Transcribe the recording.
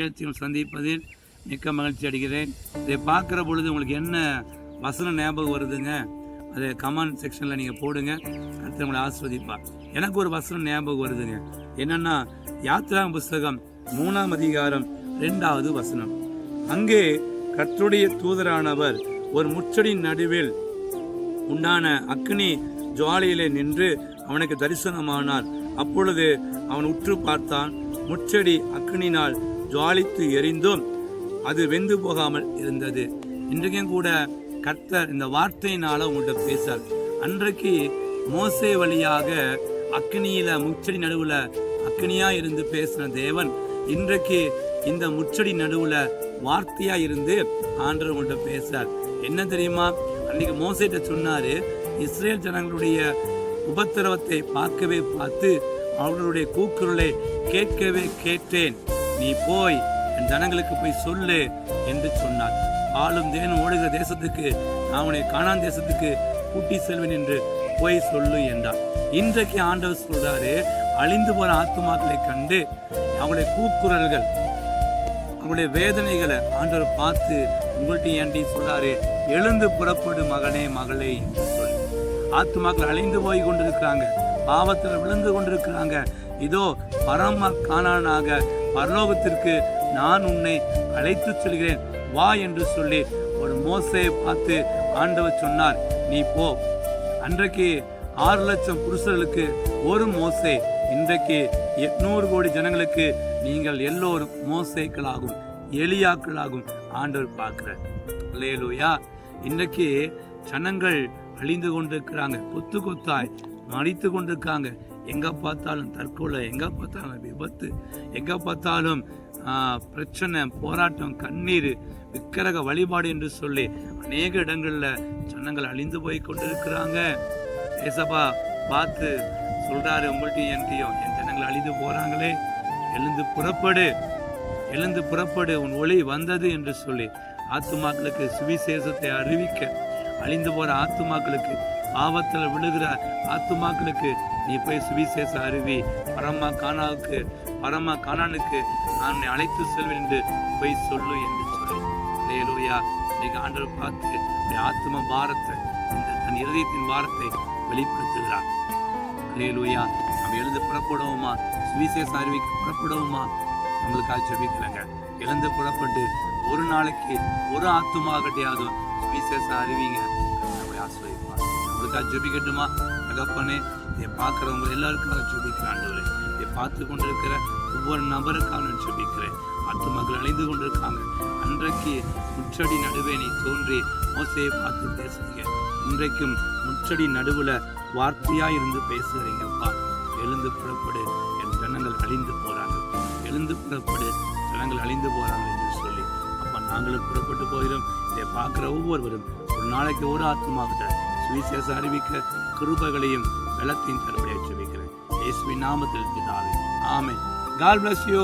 நிகழ்ச்சிகள் சந்திப்பதில் மிக்க மகிழ்ச்சி அடைகிறேன். இதை பார்க்குற பொழுது உங்களுக்கு என்ன வசனம் ஞாபகம் வருதுங்க? அதை கமெண்ட் செக்ஷனில் நீங்கள் போடுங்க. அடுத்து உங்களை ஆஸ்வதிப்பா எனக்கு ஒரு வசனம் ஞாபகம் வருதுங்க. என்னன்னா யாத்ரா புஸ்தகம் மூணாம் அதிகாரம் ரெண்டாவது வசனம். அங்கே கற்றுடைய தூதரானவர் ஒரு முச்சடியின் நடுவில் உண்டான அக்னி ஜுவாலையிலே நின்று அவனுக்கு தரிசனமானார். அப்பொழுது அவன் உற்று பார்த்தான். முச்செடி அக்னினால் ஜுவாலித்து எரிந்தும் அது வெந்து போகாமல் இருந்தது. இன்றைக்கும் கூட கர்த்தர் இந்த வார்த்தையினால உங்கள்கிட்ட பேசார் அன்றைக்கு மோசை வழியாக அக்னியில முச்சடி நடுவுல அக்னியா இருந்து பேசின தேவன் இன்றைக்கு இந்த முச்சடி நடுவுல வார்த்தையா இருந்து ஆண்டவர் உங்கள்கிட்ட பேசார் என்ன தெரியுமா? அன்னைக்கு மோசேட்ட சொன்னாரு இஸ்ரேல் ஜனங்களுடைய உபத்திரவத்தை பார்க்கவே பார்த்து அவர்களுடைய கூக்குரலை கேட்கவே கேட்டேன். நீ போய் என் ஜனங்களுக்கு போய் சொல்லு என்று சொன்னார் ஆளும் தேனும் ஓடுகிற தேசத்துக்கு நான் உன்னை காணான் தேசத்துக்கு கூட்டி செல்வேன் என்று போய் சொல்லு என்றார் இன்றைக்கு ஆண்டவர் சொல்றாரு அழிந்து போற ஆத்மாக்களை கண்டு அவங்களுடைய கூக்குரல்கள் அவங்களுடைய வேதனைகளை ஆண்டவர் பார்த்து உங்கள்கிட்ட ஏன்டி சொல்றாரு எழுந்து புறப்படு மகனே மகளே என்று சொல்லி. ஆத்துமாக்கள் அழிந்து போய் கொண்டிருக்கிறாங்க பாவத்தில் விழுந்து கொண்டிருக்கிறாங்க. இதோ பரம காணானாக பரலோகத்திற்கு நான் உன்னை அழைத்து சொல்கிறேன். வா என்று சொல்லி ஒரு மோசையை பார்த்து ஆண்டவர் சொன்னார் நீ போ. அன்றைக்கு ஆறு லட்சம் புருஷர்களுக்கு ஒரு மோசை இன்றைக்கு எட்நூறு கோடி ஜனங்களுக்கு நீங்கள் எல்லோரும் மோசைகளாகும் எளியாக்களாகும் ஆண்டவர் பார்க்கிறார். லேலுயா இன்றைக்கு ஜனங்கள் அழிந்து கொண்டிருக்கிறாங்க கொத்து கொத்தாய் மடித்து கொண்டிருக்காங்க. எங்கே பார்த்தாலும் தற்கொலை எங்கே பார்த்தாலும் விபத்து எங்கே பார்த்தாலும் பிரச்சனை போராட்டம் கண்ணீர் விக்கிரக வழிபாடு என்று சொல்லி அநேக இடங்களில் ஜனங்கள் அழிந்து போய் கொண்டிருக்கிறாங்க. ஏசப்பா பார்த்து சொல்கிறாரு உங்கள்கிட்டயும் என்கிட்டயும் என் ஜனங்கள் அழிந்து போகிறாங்களே எழுந்து புறப்படு எழுந்து புறப்படு உன் ஒளி வந்தது என்று சொல்லி ஆத்துமாக்களுக்கு சுவிசேஷத்தை அறிவிக்க அழிந்து போகிற ஆத்துமாக்களுக்கு ஆபத்தில் விழுகிற ஆத்துமாக்களுக்கு நீ போய் சுவிசேஷ அருவி பரமா கானாவுக்கு பரமா கானானுக்கு நான் உன்னை அழைத்து செல்வேன் என்று போய் சொல்லு என்று சொல்லி. லேலூயா இன்னைக்கு ஆண்டவர் பார்த்து இந்த ஆத்தும பாரத்தை இந்த தன் இருதயத்தின் பாரத்தை வெளிப்படுத்துகிறார். லேலூயா நம்ம எழுந்து புறப்படுவோமா? சுவிசேஷ அருவிக்கு புறப்படுவோமா? நம்மளுக்காக ஜெபிக்கலங்க. எழுந்து புறப்பட்டு ஒரு நாளைக்கு ஒரு ஆத்துமாகட்டையாவது சுவிசேஷம் அறிவிங்க நம்மளை ஆசிரியர் நம்மளுக்காக ஜெபிக்கட்டுமா? தகப்பனே இதை பார்க்குறவங்க எல்லாருக்காக ஜெபிக்கிறேன் ஆண்டவரே. இதை பார்த்து கொண்டிருக்கிற ஒவ்வொரு நபருக்காக நான் ஜெபிக்கிறேன். மக்கள் அழிந்து கொண்டிருக்காங்க. அன்றைக்கு முச்சடி நடுவே நீ தோன்றி மோசையை பார்த்து பேசுறீங்க. இன்றைக்கும் முச்சடி நடுவுல வார்த்தையா இருந்து பேசுகிறீங்கப்பா எழுந்து புறப்படு என் ஜனங்கள் அழிந்து போறாங்க. எழுந்து புறப்படு ஜனங்கள் அழிந்து போகிறாங்க என்று சொல்லி. அப்போ நாங்களும் புறப்பட்டு போகிறோம் இதை பார்க்குற ஒவ்வொருவரும் ஒரு நாளைக்கு ஒரு ஆத்மாவிட்ட சுவிசேஷம் அறிவிக்க கிருபகளையும் பலத்தையும் தருபடியாக ஜெபிக்கிறேன் இயேசுவின் நாமத்தில் பிதாவே. ஆமென். God bless you.